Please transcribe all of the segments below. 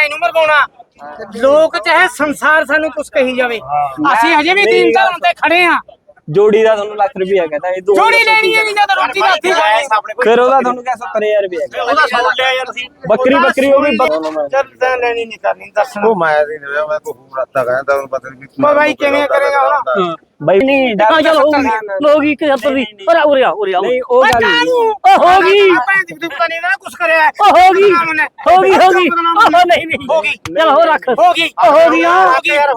ਐ ਨੂੰ ਮਰਵਾਉਣਾ। ਲੋਕ ਚਾਹੇ ਸੰਸਾਰ ਸਾਨੂੰ ਕੁਝ ਕਹੀ ਜਾਵੇ। ਅਸੀਂ ਹਜੇ ਵੀ ਦੀਨ ਧਰਮ ਤੇ ਖੜੇ ਆ ਜੋੜੀ ਦਾ ਤੁਹਾਨੂੰ ਲੱਖ ਰੁਪਇਆ ਕਹਿੰਦਾ ਇਹ ਦੋ ਜੋੜੀ ਲੈਣੀ ਹੈ ਵੀ ਜਦ ਰੋਟੀ ਦਾ ਹੱਥੀ ਖਾਣੀ ਫਿਰ ਉਹਦਾ ਤੁਹਾਨੂੰ ਕਿਹਾ 70000 ਰੁਪਇਆ ਉਹਦਾ ਸੁਣ ਲਿਆ ਯਾਰ ਅਸੀਂ ਬੱਕਰੀ ਬੱਕਰੀ ਉਹ ਵੀ ਚੱਲ ਤਾਂ ਲੈਣੀ ਨਹੀਂ ਕਰਨੀ ਦੱਸਣਾ ਉਹ ਮੈਂ ਨਹੀਂ ਰਿਹਾ ਮੈਂ ਕੋ ਹੋਰ ਰੱਤਾ ਕਹਿੰਦਾ ਉਹਨੂੰ ਪਤਾ ਨਹੀਂ ਮੈਂ ਬਾਈ ਕਿਵੇਂ ਕਰੇਗਾ ਹੁਣ ਬਾਈ ਨਹੀਂ ਡਰ ਚਲ ਹੋ ਗਈ ਹੋ ਗਈ 71 ਦੀ ਉਰੇ ਉਰੇ ਆ ਉਰੇ ਆ। ਨਹੀਂ ਉਹ ਗੱਲ ਨਹੀਂ। ਉਹ ਹੋ ਗਈ। ਭੈਣ ਦੀ ਪਤਾ ਨਹੀਂ ਨਾ ਕੁਝ ਕਰਿਆ। ਹੈ। ਉਹ ਹੋ ਗਈ। ਨੇ। ਹੋ ਗਈ ਹੋ ਗਈ। ਉਹ ਨਹੀਂ ਨਹੀਂ। ਹੋ ਗਈ। ਚਲ ਹੋ ਰੱਖ। ਹੋ ਗਈ। ਉਹ ਹੋ ਗਈ ਹਾਂ। ਹੋ ਗਈ। ਯਾਰ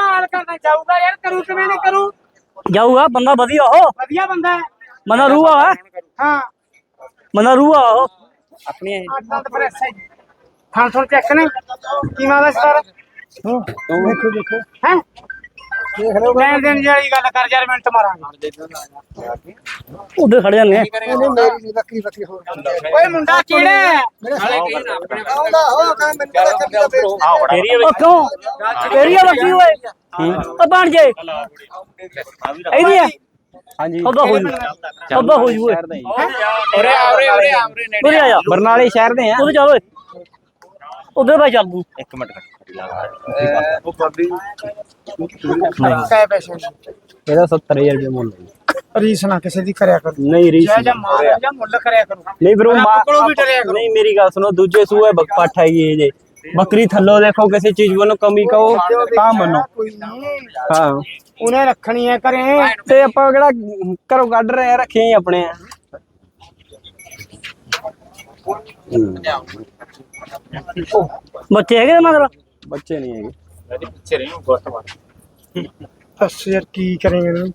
ਮੈਂ ਕਮਾਲ ਕਰਨਾ ਚਾਹੂਗਾ ਯਾਰ ਕਰੂ ਕਿਵੇਂ ਨਹੀਂ ਕਰੂ। ਜਾਊਗਾ ਬੰਦਾ ਵਧੀਆ ਉਹ। ਵਧੀਆ ਬੰਦਾ ਹੈ। ਬੰਦਾ ਰੂਹ ਆ। ਹਾਂ। ਬੰਦਾ ਰੂਹ ਉਹ। ਆਪਣੀ ਇਹ ਆਟਾ ਤਾਂ ਫਿਰ ਐਸਾ ਹੀ ਥਾਂ ਥੋੜ ਚੈੱਕ ਨਹੀਂ ਕੀ ਮਾਦਾ ਸਟਾਰ ਦੇਖੋ ਦੇਖੋ ਹੈ? ਲੈਣ ਦੇਣ ਵਾਲੀ ਗੱਲ ਕਰ ਯਾਰ ਮਿੰਟ ਮਾਰਾਂਗੇ। ਉਹਦੇ ਖੜ ਜਾਂਦੇ ਆ। ਉਹਨੇ ਮੇਰੀ ਨਹੀਂ ਬੱਕਰੀ ਬੱਕਰੀ ਹੋਰ। ਓਏ ਮੁੰਡਾ ਕਿਹੜਾ ਹੈ? ਆਉਂਦਾ ਹੋ ਕਾ ਮੈਨੂੰ ਪਤਾ ਚੱਲੀ ਦਾ ਵੇਚ ਉਹ ਕਿਉਂ? ਕਿਹੜੀ ਆ ਬੱਕਰੀ ਓਏ ਉਹ ਬਣ ਜੇ। ਇਹਦੀ ਆ। ਹਾਂਜੀ। ਉਹਦਾ ਹੋ ਜੂ। ਉਹਦਾ ਹੋ ਜੂ ਓਏ। ਸ਼ਹਿਰ ਦੇ ਹੀ। ਉਰੇ ਆ ਉਰੇ ਉਰੇ ਆ ਉਰੇ ਨੇੜੇ ਉਰੇ ਆ ਜਾ। ਬਰਨਾਲੇ ਸ਼ਹਿਰ ਦੇ ਆ। ਉਹਦੇ ਚੱਲ ਓਏ। ਉਧਰ ਭਾਈ ਚੱਲ ਤੂੰ ਇੱਕ ਮਿੰਟ ਉਹ ਕਰਦੀ ਇਹਦਾ 70000 ਰੁਪਇਆ ਮੁੱਲ ਹੈ। ਰੀਸ ਨਾ ਕਿਸੇ ਦੀ ਕਰਿਆ ਕਰੋ। ਨਹੀਂ ਰੀਸ ਜਾਂ ਜਾਂ ਮਾਰ ਜਾਂ ਮੁੱਲ ਕਰਿਆ ਕਰੋ। ਨਹੀਂ ਬ్రో ਰੱਬ ਕੋਲੋਂ ਵੀ ਡਰਿਆ ਕਰੋ। ਨਹੀਂ ਮੇਰੀ ਗੱਲ ਸੁਣੋ ਦੂਜੇ ਸੂਏ ਬੱਕਪਾਠ ਹੈਗੀ ਇਹ ਜੇ। ਬੱਕਰੀ ਥੱਲੋ ਦੇਖੋ ਕਿਸੇ ਚੀਜ਼ ਵੱਲੋਂ ਕਮੀ ਕਹੋ। ਤਾਂ ਮੰਨੋ। ਕੋਈ ਨਹੀਂ। ਹਾਂ। ਉਹਨੇ ਰੱਖਣੀ ਹੈ ਕਰੇ ਤੇ ਆਪਾਂ ਕਿਹੜਾ ਘਰੋਂ ਕੱਢ ਰਹੇ ਆ ਰੱਖੇ ਹੀ ਆਪਣੇ ਆ। ਬੱਚੇ ਨਹੀਂ ਹੈਗੇ। ਪਿੱਛੇ ਰਹੀ ਹੂੰ ਗੁੱਟ ਮਾਰ ਬਸ ਯਾਰ ਕੀ ਕਰੇਂਗੇ ਇਹਨੂੰ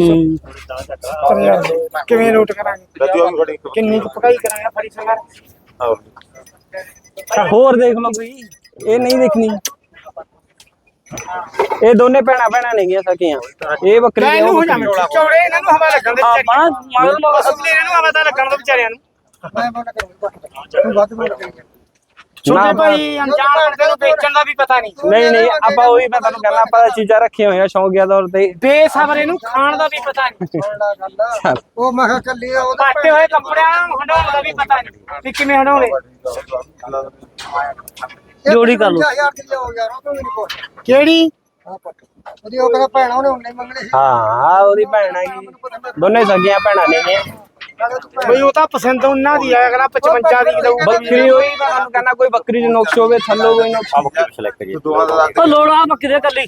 ਹੂੰ ਚੱਲ ਯਾਰ, ਕਿਵੇਂ ਲੋਟ ਕਰਾਂਗੇ? ਕਿੰਨੀ ਕੁ ਪਕਾਈ ਕਰਾਂਗੇ ਫੜੀ ਸੰਗਰ ਆਹੋ। ਹੋਰ ਦੇਖ ਲਓ ਕੋਈ। ਇਹ ਨਹੀਂ ਦੇਖਣੀ। ਇਹ ਦੋਨੇ ਭੈਣਾਂ ਭੈਣਾਂ ਨੇ ਗੀਆਂ ਸਕੀਆਂ। ਇਹ ਬੱਕਰੀ ਇਹਨੂੰ ਉਹ ਹੋ ਬੱਕਰੀ। ਜਾਵੇਂ ਚੌੜੇ ਇਹਨਾਂ ਨੂੰ ਹਵਾ ਲੱਗਣ ਦੇ ਹਾਂ ਵਿਚਾਰਿਆਂ ਮਾਂ ਮਗਰ ਨੂੰ ਅਸਲੀ ਇਹਨਾਂ ਨੂੰ ਹਵਾ ਤਾਂ ਲੱਗਣ ਦੋ ਵਿਚਾਰਿਆਂ ਨੂੰ। ਛੋਟੇ ਭਾਈ ਅਣਜਾਣ ਬੰਦੇ ਨੂੰ ਵੇਚਣ ਦਾ ਵੀ ਪਤਾ ਨਹੀਂ। ਨਹੀਂ ਨਹੀਂ ਆਪਾਂ ਉਹੀ ਮੈਂ ਤੁਹਾਨੂੰ ਕਹਿੰਦਾ ਆਪਾਂ ਤਾਂ ਚੀਜ਼ਾਂ ਰੱਖੀਆਂ ਹੋਈਆਂ ਸ਼ੌਂਕੀਆ ਤੌਰ ਤੇ। ਬੇਸਬਰ ਇਹਨੂੰ ਖਾਣ ਦਾ ਵੀ ਪਤਾ ਨਹੀਂ। ਉਹ ਮੈਂ ਕਿਹਾ ਕੱਲੀ ਆ ਉਹਦਾ ਪਾਟੇ ਹੋਏ ਕੱਪੜਿਆਂ ਨੂੰ ਹੰਡਾਉਣ ਦਾ ਵੀ ਪਤਾ ਨਹੀਂ ਵੀ ਕਿਵੇਂ ਹੰਡਾਉਣੇ। ਜੋੜੀ ਕਰ ਲਓ। 5000 ਦੀ ਲਿਆਓ ਯਾਰ ਉਹ ਤੋਂ ਵੀ ਨਹੀਂ ਕੋਲ ਕਿਹੜੀ? ਹਾਂ ਪੱਟ ਉਹਦੀ ਉਹ ਕਹਿੰਦਾ ਭੈਣਾ ਉਹਨੇ ਉਹਨੇ ਮੰਗਣੇ ਸੀ। ਹਾਂ ਉਹਦੀ ਭੈਣ ਦੋਨੇ ਸਗੀਆਂ ਭੈਣਾਂ ਨੇ ਗੀਆਂ ਬਈ ਉਹ ਤਾਂ ਪਸੰਦ ਉਹਨਾਂ ਦੀ ਆ ਅਗਲਾ 55 ਦੀ ਦਊ। ਬੱਕਰੀ ਹੋਈ। ਮੈਂ ਤੁਹਾਨੂੰ ਕਹਿੰਦਾ ਕੋਈ ਬੱਕਰੀ ਦੇ ਨੁਕਸ ਹੋਵੇ ਥੱਲੋਂ ਕੋਈ ਨੁਕਸ ਦੋਹਾਂ ਦਾ ਉਹ ਲੋੜਾ ਬੱਕਰੀ ਦੇ ਕੱਲੀ।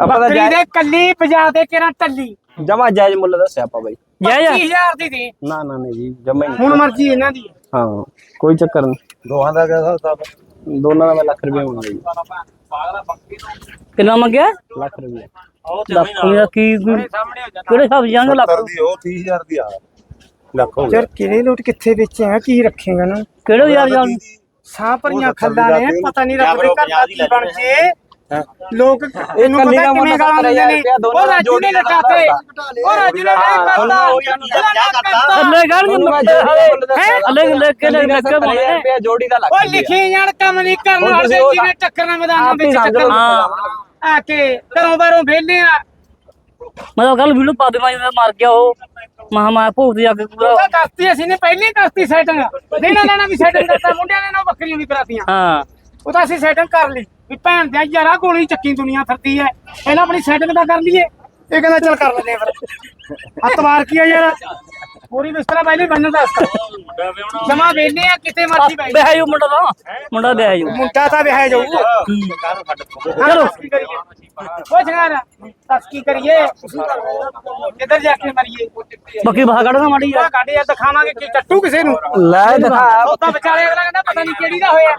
ਆਪਾਂ ਤਾਂ ਬੱਕਰੀ ਦੇ ਕੱਲੀ ਪਜਾ ਦੇ ਕਿਹੜਾ ਟੱਲੀ ਜਮਾ ਜਾਇਜ਼ ਮੁੱਲ ਦੱਸਿਆ ਆਪਾਂ ਬਾਈ। 25000 ਦੀ ਦੇ। ਨਾ ਨਾ ਨਹੀਂ ਜੀ ਜਮਾ ਹੀ ਨਹੀਂ। ਹੁਣ ਮਰਜ਼ੀ ਇਹਨਾਂ ਦੀ। ਹੈ। ਹਾਂ ਕੋਈ ਚੱਕਰ ਨਹੀਂ। ਦੋਹਾਂ ਦਾ ਕਿਹਦਾ ਹਿਸਾਬ ਦੋਨਾਂ ਦਾ ਮੈਂ ਲੱਖ ਰੁਪਏ ਮੰਗਦਾ ਜੀ। ਕਿੰਨਾ ਮੰਗਿਆ? ਲੱਖ ਰੁਪਏ। ਲੱਖ ਦਾ ਕੀ ਕਿਹੜੇ ਹਿਸਾਬ ਜਾਂਗੇ ਲੱਖ? 70 ਦੀ ਉਹ 30000 ਦੀ ਆ। ਲੱਖ ਹੋ ਗਿਆ। ਯਾਰ ਕਿਹੜੇ ਲੋਟ ਕਿੱਥੇ ਵੇਚੇ ਆ? ਕੀ ਰੱਖੇਗਾ ਨਾ? ਕਿਹੜੇ ਯਾਰ ਜਾਨ ਸਾਹ ਭਰੀਆਂ ਖੱਲਾਂ ਨੇ ਪਤਾ ਨਹੀਂ ਰੱਬ ਦੇ ਘਰ ਦਾ ਕੀ ਬਣ ਜੇ। ਲੋਕ ਇਹਨੂੰ ਪਤਾ ਕਿਵੇਂ ਗਾਲਾਂ ਦਿੰਦੇ ਨੇ। ਉਹ ਦਾ ਰਾਜੂ ਨੇ ਲਟਾਤੇ। ਉਹ ਰਾਜੂ ਨੇ ਹਾਂ, ਨਹੀਂ ਤੁਹਾਨੂੰ ਕਰਤਾ ਉਹੀ ਉਹਨੂੰ ਦੱਸਿਆ ਥੱਲੇ ਗੜ ਤੁਹਾਨੂੰ ਮੈਂ ਕੇ ਜੋੜੀ ਦਾ ਮੁੱਲ ਦੱਸਿਆ ਹਲੇ ਲੈ ਕੇ ਲੈ ਕੇ ਬੋਲੇ ਉਹ। ਲਿਖੀ ਜਾਣ ਕੰਮ ਨਹੀਂ ਕਰਨ ਵਾਲੇ ਉਹ ਜਿਹਨੇ ਟੱਕਰਨਾ ਮੈਦਾਨਾਂ ਹੀ ਵਿੱਚ। ਟੱਕਰ ਆ ਕੇ ਘਰੋਂ ਬਾਹਰੋਂ ਵਿਹਲੇ ਆ। ਮੈਂ ਤਾਂ ਕੱਲ ਵੀਡੀਓ ਪਾ ਦੇ ਮੈਂ ਮਰ ਗਿਆ ਉਹ। ਮਹਾ ਮੈਂ ਦੇ ਜਾ ਕੇ ਪੂਰਾ। ਉਹ ਤਾਂ ਕਰਤੀ ਅਸੀਂ ਨੇ ਪਹਿਲਾਂ ਹੀ ਕਰਤੀ ਸੈਟਿੰਗ ਦੇਣਾ ਲੈਣਾ ਵੀ ਸੈਟਿੰਗ ਕਰਤਾ ਮੁੰਡਿਆਂ ਨੇ ਨਾ ਬੱਕਰੀਆਂ ਵੀ ਕਰਾਤੀਆਂ ਹਾਂ। ਉਹ ਤਾਂ ਅਸੀਂ ਸੈਟਿੰਗ ਕਰ ਲਈ ਵੀ ਭੈਣ ਦੇ ਯਾਰਾ ਗੋਲੀ ਚੱਕੀ ਦੁਨੀਆ ਫਿਰਦੀ ਐ। ਪਹਿਲਾਂ ਆਪਣੀ ਸੈਟਿੰਗ ਤਾਂ ਕਰ ਲਈਏ। ਇਹ ਕਹਿੰਦਾ ਚੱਲ ਕਰ ਲੈਂਦੇ ਆ ਫਿਰ। ਅਤਵਾਰ ਕੀ ਆ ਯਾਰ? ਪੂਰੀ ਬਿਸਤਰਾ ਪਹਿਲੇ ਬੰਨ ਦੱਸ ਜਮਾ ਵੇਲੇ ਆ ਕਿਤੇ ਮਰਜ਼ੀ ਬੈ ਜਾਊ ਮੁੰਡਾ ਤਾਂ। ਮੁੰਡਾ ਜਾਊ ਮੁੰਡਾ ਤਾਂ ਵਿਆਹ ਜਾਊ। ਚਲੋ। ਕੀ ਕਰੀਏ? ਕੁਛ ਨਾ ਨਾ ਦੱਸ ਕੀ ਕਰੀਏ? ਕਿੱਧਰ ਜਾ ਕੇ ਮਰੀਏ? ਬੱਕੀ ਬਾਹ ਕੱਢਣਾ ਮਾੜੀ ਆ ਕੱਢ ਯਾਰ ਦਿਖਾਵਾਂਗੇ ਕੀ ਟੱਟੂ ਕਿਸੇ ਨੂੰ। ਲੈ ਦਿਖਾ। ਉਹ ਤਾਂ ਵਿਚਾਰੇ ਅਗਲਾ ਕਹਿੰਦਾ ਪਤਾ ਨਹੀਂ ਕਿਹੜੀ ਦਾ ਹੋਇਆ।